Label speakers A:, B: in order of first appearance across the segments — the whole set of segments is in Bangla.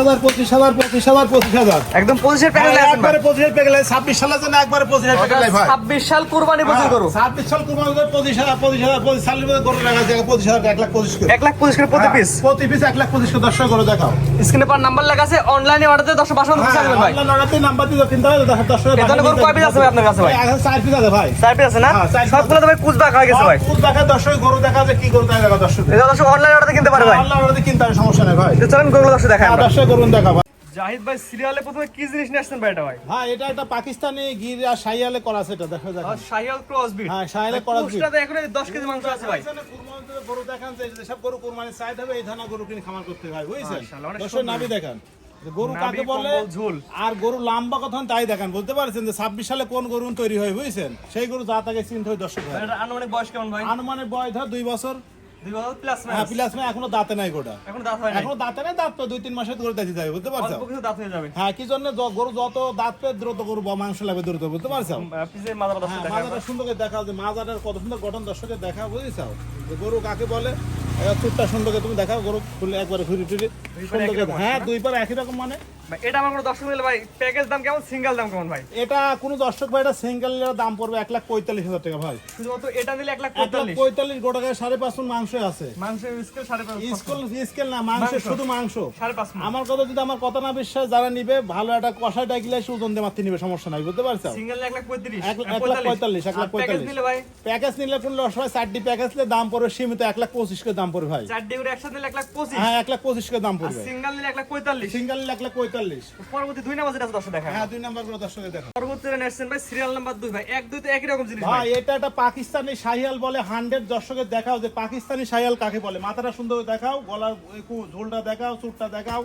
A: হাজার পঁচিশ হাজার পঁচিশ হাজার পঁচিশ হাজার।
B: একদম পঁচিশের প্যাকেজ
A: একবারে পঁচিশের প্যাকেজ। ছাব্বিশ সালের জন্য একবারে পঁচিশের প্যাকেজ। ভাই
B: ছাব্বিশ সাল কুরবানি বছর করো।
A: ছাব্বিশ সাল কুরবানি করে পঁচিশ হাজার পঁচিশ হাজার পঁচিশ সালের মধ্যে গরু রাখা যায় পঁচিশ হাজার এক লাখ পঁচিশ
B: এক লাখ পঁচিশ প্রতি পিস
A: প্রতি পিস এক লাখ পঁচিশ করে। দশ টাকা দেখাও।
B: স্ক্রিনে পার নাম্বার লেখা আছে অনলাইনে অর্ডার দশ পাঁচশো ভাই।
A: অনলাইন অর্ডার দিয়ে নাম্বার দিয়ে কিনতে হবে দশ দশ টাকা
B: এ ধরনের গরু কয় piece আছে আপনার কাছে ভাই?
A: চার পিস আছে ভাই।
B: চার পিস আছে না?
A: হ্যাঁ,
B: সবগুলো তো ভাই হয়ে গেছে ভাই।
A: দেখা গরু দেখা কি গরু দেখা
B: অনলাইন অর্ডার কিনতে পারে ভাই।
A: অনলাইন অর্ডার দিয়ে কিনতে হবে সমস্যা নেই ভাই।
B: চলেন দর্শক দেখাই আমরা।
A: দর্শক করুন দেখা ভাই
B: জাহিদ ভাই সিরিয়ালে প্রথমে কি জিনিস নিয়ে আসছেন ভাই এটা ভাই?
A: হ্যাঁ এটা একটা পাকিস্তানি গির আর করা আছে এটা দেখো
B: শাহিয়াল ক্রস বিট
A: হ্যাঁ,
B: এখন 10 কেজি মাংস আছে ভাই।
A: কুরবানিতে গরু দেখান যে যেসব গরু চাই হবে এই ধরনের গরু কিনে খামার করতে হয় বুঝছেন?
B: সুন্দর।
A: নাবি দেখান। গরু কাকে বলে
B: ঝুল।
A: আর গরু লম্বা কথা তাই দেখেন। বুঝতে পারছেন যে ছাব্বিশ সালে কোন গরু তৈরি হয় বুঝছেন? সেই গরু যা তাকে চিন্তা হয় দর্শক।
B: আনুমানিক বয়স কেমন ভাই?
A: আনুমানিক বয়স ধর দুই বছর। হ্যাঁ প্লাস মানে এখনও দাঁতে নাই গোটা।
B: এখন দাঁত হয়
A: এখনও দাঁতে নাই দাঁত দুই তিন মাসের করে দাঁতি যাবে বুঝতে পারছ?
B: কিছু দাঁত হয়ে যাবে।
A: হ্যাঁ কি জন্য গরু যত দাঁত দ্রুত গরু বা মাংস লাগবে দ্রুত বুঝতে পারছ? হ্যাঁ, মাজাটা সুন্দর করে দেখাও যে মাজাটার কত সুন্দর গঠন দর্শকের দেখা বুঝেছ? যে গরু কাকে বলে? এবার চুটটা সুন্দর করে তুমি দেখাও গরু খুলে একবারে ঘুরি টুরি। সুন্দর
B: একই
A: করে
B: রকম
A: হ্যাঁ দুই পার একই রকম মানে।
B: এটা আমার কোনো দর্শক মিলে ভাই প্যাকেজ দাম কেমন সিঙ্গেল দাম কেমন ভাই?
A: এটা কোনো দর্শক ভাই এটা সিঙ্গেল দাম পড়বে এক লাখ পঁয়তাল্লিশ হাজার টাকা ভাই।
B: শুধুমাত্র এটা নিলে এক লাখ পঁয়তাল্লিশ।
A: পঁয়তাল্লিশ গোটা গায়ে সাড়ে পাঁচ মাংস আছে।
B: মাংসের স্কেল সাড়ে পাঁচ
A: স্কেল স্কেল না মাংস
B: মাংস।
A: শুধু মাংস।
B: সাড়ে পাঁচ
A: আমার কথা যদি আমার কথা না বিশ্বাস যারা নিবে ভালো একটা কষাই ডাকিলে ওজন দিয়ে মারতে নিবে সমস্যা নাই বুঝতে পারছ
B: সিঙ্গেল এক লাখ পঁয়ত্রিশ।
A: এক এক লাখ পঁয়তাল্লিশ। এক লাখ
B: প্যাকেজ
A: পঁয়তাল্লিশ।
B: নিলে ভাই?
A: প্যাকেজ নিলে কোন অসহায় চারটি প্যাকেজ নিলে দাম পড়বে সীমিত এক লাখ পঁচিশ করে দাম পড়বে ভাই।
B: চারটে করে একসাথে এক লাখ পঁচিশ।
A: হ্যাঁ এক লাখ পঁচিশ করে দাম পড়বে।
B: সিঙ্গেল নিলে লাখ
A: সিঙ্গেল নিলে লাখ
B: পরবর্তী দুই নাম্বার যেটা আছে দর্শক দেখা
A: হ্যাঁ দুই নাম্বারগুলো দর্শকের দেখো
B: পরবর্তী নেসছেন ভাই সিরিয়াল নাম্বার ভাই। এক দুই তো একই রকম জিনিস
A: ভাই এটা একটা পাকিস্তানি শাহিয়াল বলে হান্ড্রেড দর্শকের দেখাও যে পাকিস্তানি শাহিয়াল কাকে বলে। মাথাটা সুন্দর দেখাও গলার ঝোলটা দেখাও চুটটা দেখাও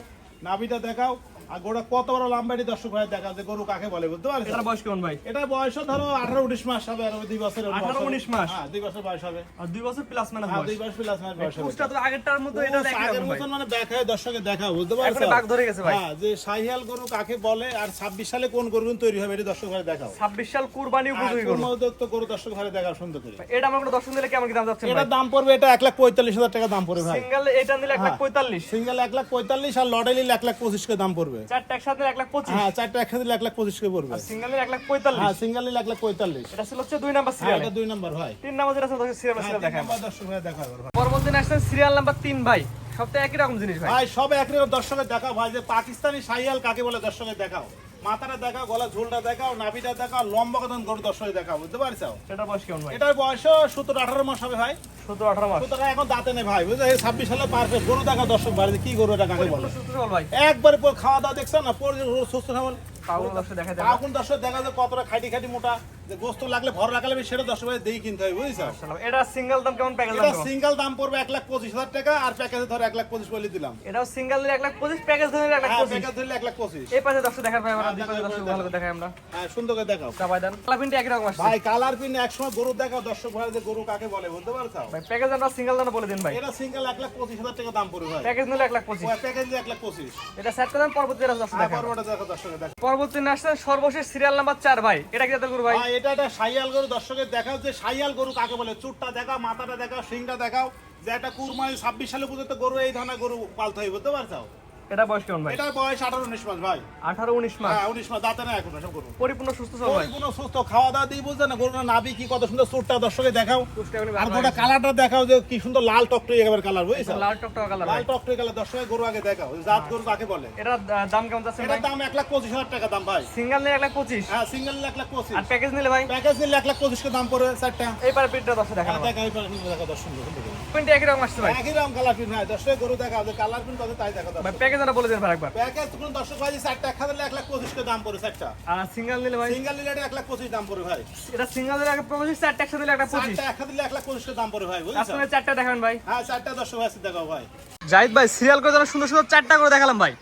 A: নাভিটা দেখাও। আর গোটা কত বড় লাম্বাড়ি দর্শক ভাই দেখাও যে গরু কাকে বলে বুঝতে পারছ
B: এটার বয়স কেমন ভাই?
A: এটা বয়স ধরো আঠারো উনিশ মাস হবে আর দুই বছরের
B: 18 19 মাস?
A: হ্যাঁ দুই বছর বয়স হবে।
B: আর দুই বছর প্লাস মানে
A: হ্যাঁ দুই বছর প্লাস মাস বয়স হবে।
B: পুষ্টা তো আগেরটার মতো এটা একই
A: আগের মতন মানে দেখায় দর্শকের দেখা বুঝতে
B: একবারে বাঘ ধরে গেছে ভাই।
A: হ্যাঁ যে শাহিয়াল গরু কাকে বলে আর ছাব্বিশ সালে কোন গরু তৈরি হবে এটা দর্শক ভাই দেখাও।
B: ছাব্বিশ সাল কুরবানি উপযোগী করব
A: পূর্ণোদক্ত গরু দর্শক ভাই দেখাও সুন্দর করে।
B: এটা আমার কোনো দর্শক দিলে কেমন দাম যাচ্ছে
A: এটার দাম পড়বে এটা এক লাখ পঁয়তাল্লিশ হাজার টাকা দাম পড়বে ভাই।
B: সিঙ্গেল এটা নিলে এক লাখ
A: হ্যাঁ।
B: পঁয়তাল্লিশ।
A: সিঙ্গেল এক লাখ পঁয়তাল্লিশ আর লটারি নিলে এক লাখ পঁচিশ করে দাম পড়বে।
B: চারটা একসাথে এক লাখ পঁচিশ।
A: হ্যাঁ চারটা একসাথে এক লাখ পঁচিশ করে পড়বে।
B: সিঙ্গেল এক লাখ পঁয়তাল্লিশ।
A: হ্যাঁ এক লাখ পঁয়তাল্লিশ।
B: এটা ছিল হচ্ছে দুই নাম্বার
A: হ্যাঁ
B: সিরিয়াল
A: এটা দুই নাম্বার ভাই।
B: তিন নাম্বার যেটা আছে সিরিয়াল
A: হ্যাঁ,
B: সিরিয়াল
A: নম্বর দর্শক ভাই। দেখা।
B: পরবর্তী আসছেন সিরিয়াল নাম্বার তিন ভাই। সবটা একই রকম জিনিস ভাই।
A: ভাই সব একই রকম দর্শকের দেখাও ভাই যে পাকিস্তানি সাইয়াল কাকে বলে দর্শকের দেখাও। মাথাটা দেখাও গলা ঝোলটা দেখাও নাভিটা দেখাও লম্বা কদম গরু দর্শকের দেখাও বুঝতে পারছ?
B: সেটা বয়স কেমন ভাই?
A: এটার বয়স সতেরো আঠারো মাস হবে ভাই।
B: সতেরো আঠারো মাস।
A: সুতরাং এখন দাঁতে নেই ভাই বুঝলে? ছাব্বিশ সালে পারফেক্ট গরু দেখা দর্শক বাড়িতে কি গরু এটা কাকে বলে? একবারে পুরো খাওয়া দাওয়া দেখছ না? পরে সুস্থ সবল।
B: দর্শক দেখা যায়
A: এখন দর্শক দেখা যায় কতটা খাটি খাটি মোটা। যে গোস্ত লাগলে ভর রাখালে সেটা দর্শক ভাই দেখি কিনতে হবে বুঝছ?
B: এটা সিঙ্গেল দাম কেমন প্যাকেজ
A: এটা সিঙ্গেল দাম পড়বে এক লাখ পঁচিশ হাজার টাকা আর প্যাকেজে ধরো এক লাখ পঁচিশ বলে দিলাম।
B: এটাও সিঙ্গেল এক লাখ পঁচিশ প্যাকেজ নিলে এক লাখ
A: হ্যাঁ
B: পঁচিশ।
A: প্যাকেজ ধরলে এক লাখ পঁচিশ।
B: এই পাশে দর্শক দেখার ভাই আমরা
A: হ্যাঁ।
B: ভালো করে দেখাই আমরা।
A: হ্যাঁ সুন্দর করে দেখাও।
B: চাপাই দেন। কালা প্রিন্ট একই রকম আসছে।
A: ভাই কালার পিন একসময় গরু দেখাও দর্শক ভাই যে গরু কাকে বলে বুঝতে পারছ?
B: ভাই প্যাকেজ দামটা সিঙ্গেল দাম বলে দিন ভাই।
A: এটা সিঙ্গেল এক লাখ পঁচিশ হাজার টাকা দাম পড়বে ভাই।
B: প্যাকেজ নিলে এক লাখ পঁচিশ।
A: প্যাকেজ এক লাখ পঁচিশ।
B: এটা সেট করে দেন পরবর্তী
A: হ্যাঁ
B: দেখা
A: পরবর্তী
B: আসছেন সর্বশেষ সিরিয়াল নাম্বার চার ভাই। এটা কি গরু ভাই
A: এটা একটা সাইয়াল গরু দর্শকের দেখাও যে সাইয়াল গরু কাকে বলে? চুটটা দেখাও, মাথাটা দেখাও শিংটা দেখাও যে একটা কুরমানি ছাব্বিশ সালে পর্যন্ত গরু, এই ধরনের গরু পালতে হয়, বুঝতে পারছ?
B: এটা বয়স কেমন ভাই?
A: এটার বয়স আঠারো উনিশ মাস ভাই।
B: আঠারো উনিশ মাস?
A: হ্যাঁ উনিশ মাস দাঁতে না এখন সব গরু
B: পরিপূর্ণ সুস্থ ভাই?
A: কোনো সুস্থ খাওয়া দাওয়া দিয়ে বুঝছে না গরুটা নাবি কি কত সুন্দর চুটটা দর্শকে দেখাও। আর গোটা কালারটা দেখাও যে কি সুন্দর লাল টকটকে একেবারে কালার বুঝছ?
B: লাল টকটকা কালার
A: লাল টকটকে কালার দর্শকে গরু আগে দেখাও জাত গরু কাকে বলে।
B: আহ, দাম কেমন যাচ্ছে ভাই?
A: দাম এক লাখ পঁচিশ হাজার টাকা দাম ভাই।
B: সিঙ্গেল নিলে এক লাখ পঁচিশ?
A: হ্যাঁ সিঙ্গেল এক লাখ পঁচিশ।
B: আর প্যাকেজ নিলে ভাই?
A: প্যাকেজ নিলে এক লাখ পঁচিশ করে দাম পড়বে চারটা।
B: এই পারে প্রিন্টটা দর্শক দেখা
A: হ্যাঁ, দেখা এই পারে সুন্দর দেখা
B: একই রকম আসছে ভাই।
A: একই রকম কালার প্রিন্ট হয় দর্শক গরু দেখা যে কালার প্রিন্ট কত তাই দেখা
B: ভাই
A: দর্শক
B: প্যাকেজ আমরা বলে দেন ভাই একবার।
A: প্যাকেজ কোন দর্শক ভাই চারটা এক দিলে এক লাখ পঁচিশ করে দাম পড়ে চারটা।
B: আর সিঙ্গেল নিলে ভাই?
A: সিঙ্গেল নিলে এটা এক লাখ পঁচিশ দাম পড়ে ভাই।
B: এটা সিঙ্গেল দিলে একটা পঁচিশ চারটা একসাথে দিলে একটা পঁচিশ।
A: চারটা এক দিলে এক লাখ পঁচিশ দাম পড়ে ভাই বুঝছ?
B: আসলে চারটা দেখাবেন ভাই।
A: হ্যাঁ চারটা দর্শক ভাই দেখাও ভাই।
B: জাহিদ ভাই সিরিয়াল করে যারা সুন্দর সুন্দর চারটা করে দেখালাম ভাই।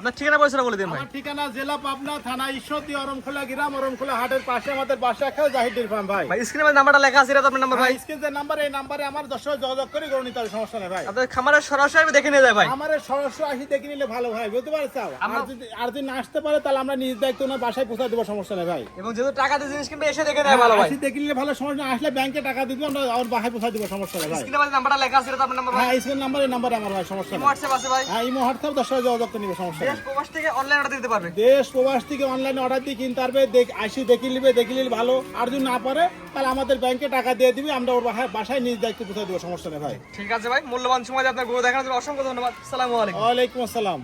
B: আপনার ঠিকানা পয়সাটা বলে দিন ভাই।
A: ঠিকানা জেলা পাবনা থানা ঈশ্বরদী অরমখোলা গ্রাম অরমখোলা হাটের পাশে আমাদের বাসা একটা জাহিদ ফার্ম ভাই।
B: ভাই স্ক্রিনে নাম্বারটা লেখা আছে এটা আপনার নাম্বার ভাই
A: যে নাম্বার এই নাম্বারে আমার দর্শক যোগাযোগ করে গরু নিতে হবে সমস্যা নেই ভাই।
B: আপনাদের খামারের সরাসরি আমি দেখে নিয়ে যায় ভাই।
A: আমার সরাসরি আসি দেখে নিলে ভালো ভাই বুঝতে পারছ আর
B: আমরা-
A: যদি আর যদি না আসতে পারে তাহলে আমরা নিজ দায়িত্ব ওনার বাসায় পৌঁছে দেবো সমস্যা নেই ভাই।
B: এবং যেহেতু টাকা দিয়ে জিনিস কিনবে এসে দেখে নেয় ভালো ভাই।
A: আসি দেখে নিলে ভালো সমস্যা না আসলে ব্যাংকে টাকা দিব আমরা ওর বাসায় পৌঁছে দেবো সমস্যা নেই ভাই।
B: স্ক্রিনে নাম্বারটা লেখা আছে এটা আপনার নাম্বার ভাই।
A: হ্যাঁ স্ক্রিন নাম্বার এই নাম্বারে আমার ভাই সমস্যা নেই।
B: হোয়াটসঅ্যাপ আছে ভাই।
A: হ্যাঁ এই মুহূর্তে দশ টাকা যোগাযোগ করে নিবে সমস্যা নেই।
B: দেশ প্রবাস থেকে অনলাইন অর্ডার দিতে পারবে।
A: দেশ প্রবাস থেকে অনলাইনে অর্ডার দিয়ে কিনতে পারবে দেখ আসি দেখে নিবে দেখে নিলে ভালো। আর যদি না পারে তাহলে আমাদের ব্যাংকে টাকা দিয়ে দিবি আমরা ওর বাসায় বাসায় নিজ দায়িত্ব কোথায় দেবো সমস্যা নেই ভাই।
B: ঠিক আছে ভাই মূল্যবান সময় আপনার গরু দেখানোর জন্য অসংখ্য ধন্যবাদ। সালাম আলাইকুম।
A: ওয়ালাইকুম আসসালাম।